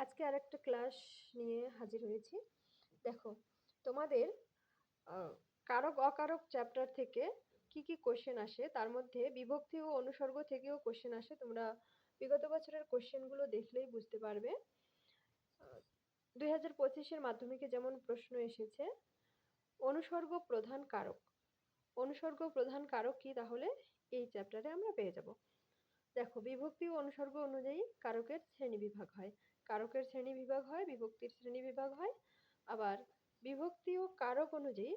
আজকে আর একটা ক্লাস নিয়ে হাজির হয়েছি। দেখো, তোমাদের কারক অকারক চ্যাপ্টার থেকে কি কি কোশ্চেন আসে, তার মধ্যে বিভক্তি ও অনুসর্গ থেকেও কোশ্চেন আসে। তোমরা বিগত বছরের কোশ্চেনগুলো দেখলেই বুঝতে পারবে। দুই হাজার পঁচিশের মাধ্যমিকে যেমন প্রশ্ন এসেছে, অনুসর্গ প্রধান কারক। অনুসর্গ প্রধান কারক কি? তাহলে এই চ্যাপ্টারে আমরা পেয়ে যাব। দেখো, বিভক্তি অনুসর্গ অনুযায়ী কারকের শ্রেণি বিভাগ হয়। কারকের শ্রেণি বিভাগ হয়, বিভক্তির শ্রেণি বিভাগ হয়। আবার বিভক্তি ও কারক অনুযায়ী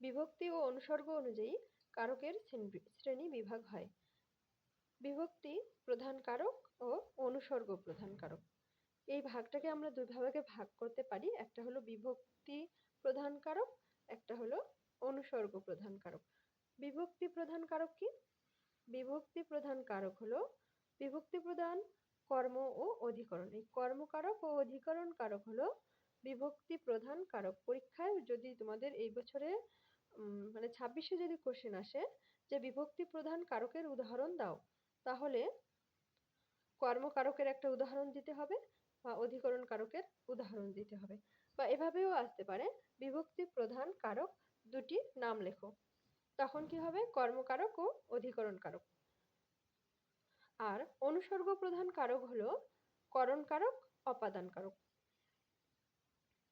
বিভক্তি ও অনুসর্গ অনুযায়ী কারকের শ্রেণি বিভাগ হয়। বিভক্তি প্রধান কারক ও অনুসর্গ প্রধান কারক। এই ভাগটাকে আমরা দুই ভাগে ভাগ করতে পারি। একটা হলো বিভক্তি প্রধান কারক, একটা হলো অনুসর্গ প্রধান কারক। বিভক্তি প্রধান কারক কি? বিভক্তি প্রধান কারক হলো বিভক্তি প্রধান কর্ম ও অধিকরণ। এই কর্মকারক ও অধিকরণ কারক হলো বিভক্তি প্রধান কারক। পরীক্ষায় যদি তোমাদের এই বছরে মানে ছাব্বিশে যদি কোশ্চেন আসে যে বিভক্তি প্রধান কারকের উদাহরণ দাও, তাহলে কর্মকারকের একটা উদাহরণ দিতে হবে বা অধিকরণ কারকের উদাহরণ দিতে হবে। বা এভাবেও আসতে পারে, বিভক্তি প্রধান কারক দুটি নাম লেখো। তখন কি হবে? কর্মকারক ও অধিকরণ কারক আর অনুসর্গ প্রধান কারক হলো করণ কারক অপাদান কারক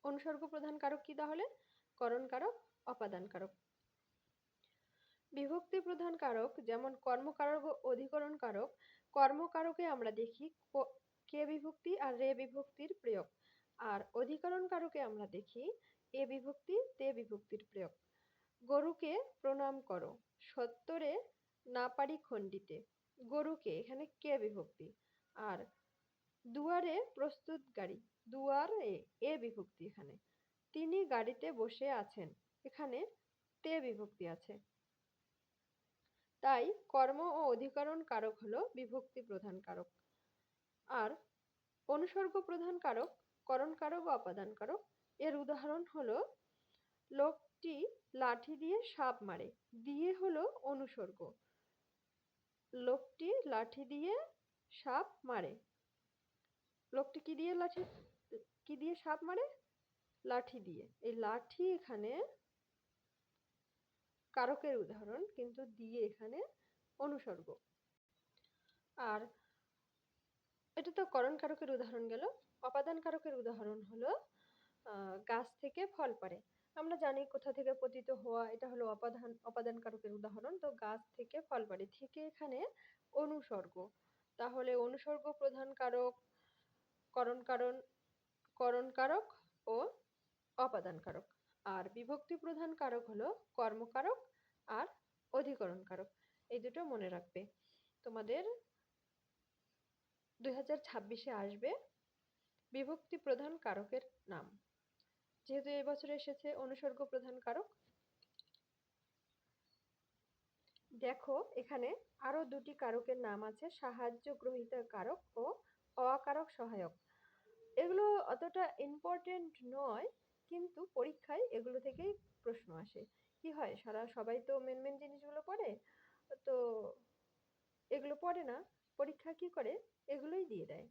অনুসর্গ প্রধান কারক কি তাহলে? করণ কারক অপাদান কারক বিভক্তি প্রধান কারক যেমন কর্মকারক ও অধিকরণ কারক কর্মকারকে আমরা দেখি কে বিভক্তি আর রে বিভক্তির প্রয়োগ। আর অধিকরণ কারকে আমরা দেখি এ বিভক্তি, তে বিভক্তির প্রয়োগ। গরুকে প্রণাম করো। সত্তরে না পারি খণ্ডিতে, গরুকে এখানে কে বিভক্তি? আর দুয়ারে প্রস্তুত গাড়ি, দুয়ার এ বিভক্তি এখানে। তিনি গাড়িতে বসে আছেন, এখানে তে বিভক্তি আছে। তাই কর্ম ও অধিকরণ কারক হলো বিভক্তি প্রধান কারক। আর অনুসর্গ প্রধান কারক, করণ কারক ও অপাদান কারক। এর উদাহরণ হলো লোকটি লাঠি দিয়ে সাপ মারে। দিয়ে হলো অনুসর্গ। লোকটি লাঠি দিয়ে সাপ মারে। লোকটি কি দিয়ে লাঠি, কি দিয়ে সাপ মারে? লাঠি দিয়ে। এই লাঠি এখানে কারকের উদাহরণ, কিন্তু দিয়ে এখানে অনুসর্গ। আর এটা তো করণ কারকের উদাহরণ গেল। অপাদান কারকের উদাহরণ হলো গাছ থেকে ফল পারে আমরা জানি কোথা থেকে পতিত হওয়া, এটা হলো অপাদান অপাদান কারকের উদাহরণ। তো গাছ থেকে ফল পারে থেকে এখানে অনুসর্গ। তাহলে অনুসর্গ প্রধান কারক, করণ কারণ, করণ কারক ও অপাদান কারক। আর বিভক্তি প্রধান কারক হলো কর্মকারক আর অধিকরণ কারক। এই দুটো মনে রাখবে। তোমাদের দুই হাজার ছাব্বিশে আসবে বিভক্তি প্রধান কারকের নাম। যেহেতু এই বছরে এসেছে অনুসর্গ প্রধান কারক, দেখো এখানে আরও দুটি কারকের নাম আছে, সাহায্য গ্রহিতা কারক ও অকারক সহায়ক। এগুলো অতটা ইম্পর্টেন্ট নয়, কিন্তু পরীক্ষায় এগুলো থেকেই প্রশ্ন আসে। কি হয়, সারা সবাই তো মেন মেন জিনিসগুলো পড়ে, তো এগুলো পড়ে না, পরীক্ষা কি করে? এগুলোই দিয়ে দেয়।